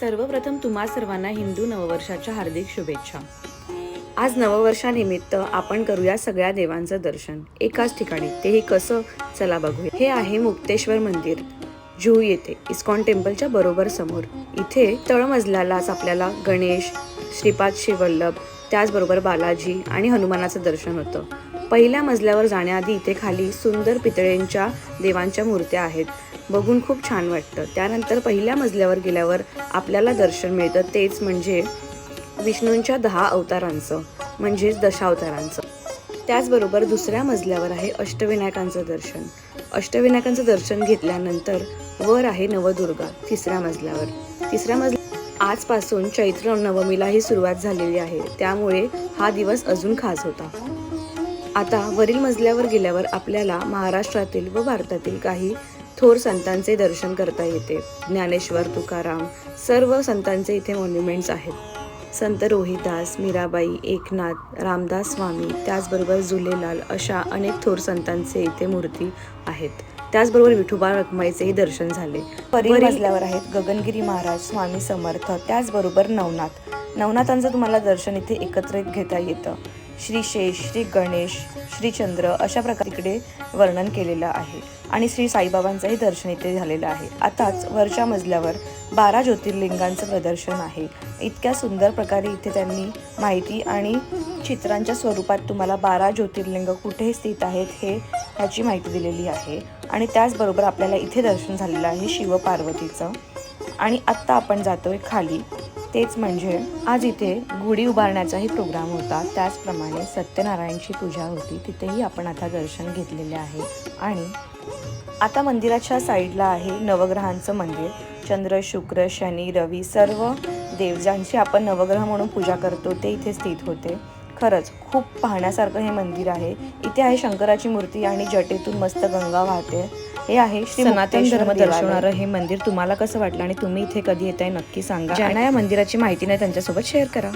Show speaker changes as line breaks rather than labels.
सर्वप्रथम तुम्हा सर्वांना हिंदू नववर्षाच्या हार्दिक शुभेच्छा. आज नववर्षानिमित्त आपण करूया सगळ्या देवांचं दर्शन. एकाच ठिकाणी. तेही कसं? चला बघूया. हे आहे मुक्तेश्वर मंदिर. जुहू येथे. इस्कॉन टेम्पलच्या बरोबर समोर. इथे तळमजल्यालाच आपल्याला गणेश श्रीपाद शिवल्लभ त्याचबरोबर बालाजी आणि हनुमानाचं दर्शन होतं. पहिल्या मजल्यावर जाण्याआधी इथे खाली सुंदर पितळेंच्या देवांच्या मूर्त्या आहेत. बघून खूप छान वाटतं. त्यानंतर पहिल्या मजल्यावर गेल्यावर आपल्याला दर्शन मिळतं. तेच म्हणजे विष्णूंच्या दहा अवतारांचं म्हणजेच दशावतारांचं. त्याचबरोबर दुसऱ्या मजल्यावर आहे अष्टविनायकांचं दर्शन. अष्टविनायकांचं दर्शन घेतल्यानंतर वर आहे नवदुर्गा तिसऱ्या मजल्यावर. तिसऱ्या मजल्या आजपासून चैत्र नवमीलाही सुरुवात झालेली आहे. त्यामुळे हा दिवस अजून खास होता. आता वरील मजल्यावर गेल्यावर आपल्याला महाराष्ट्रातील व भारतातील काही थोर संतांचे दर्शन करता येते. ज्ञानेश्वर तुकाराम सर्व संतांचे इथे मॉन्युमेंट्स आहेत. संत रोहिदास मीराबाई एकनाथ रामदास स्वामी त्याचबरोबर झुलेलाल अशा अनेक थोर संतांचे इथे मूर्ती आहेत. त्याचबरोबर विठोबा रखमाईचेही दर्शन झाले. मजल्यावर आहेत गगनगिरी महाराज स्वामी समर्थ त्याचबरोबर नवनाथ. नवनाथांचं तुम्हाला दर्शन इथे एकत्रित घेता येतं. श्री शेष श्री गणेश श्रीचंद्र अशा प्रकारे इकडे वर्णन केलेलं आहे. आणि श्री साईबाबांचंही दर्शन इथे झालेलं आहे. आताच वरच्या मजल्यावर बारा ज्योतिर्लिंगांचं प्रदर्शन आहे. इतक्या सुंदर प्रकारे इथे त्यांनी माहिती आणि चित्रांच्या स्वरूपात तुम्हाला बारा ज्योतिर्लिंग कुठे स्थित आहेत हे ह्याची माहिती दिलेली आहे. आणि त्याचबरोबर आपल्याला इथे दर्शन झालेलं आहे शिवपार्वतीचं. आणि आत्ता आपण जातोय खाली. तेच म्हणजे आज इथे गुढी उभारण्याचाही प्रोग्राम होता. त्याचप्रमाणे सत्यनारायणची पूजा होती. तिथेही आपण आता दर्शन घेतलेले आहे. आणि आता मंदिराच्या साईडला आहे नवग्रहांचं मंदिर. चंद्र शुक्र शनी रवी सर्व देवजांची आपण नवग्रह म्हणून पूजा करतो. ते इथे स्थित होते. खरंच खूप पाहण्यासारखं हे मंदिर आहे. इथे आहे शंकराची मूर्ती आणि जटेतून मस्त गंगा वाहते. हे आहे श्री
सनातन धर्म. दर्शवणारं हे मंदिर तुम्हाला कसं वाटलं आणि तुम्ही इथे कधी येताय नक्की सांगा
ज्यांना या मंदिराची माहिती नाही त्यांच्यासोबत शेअर करा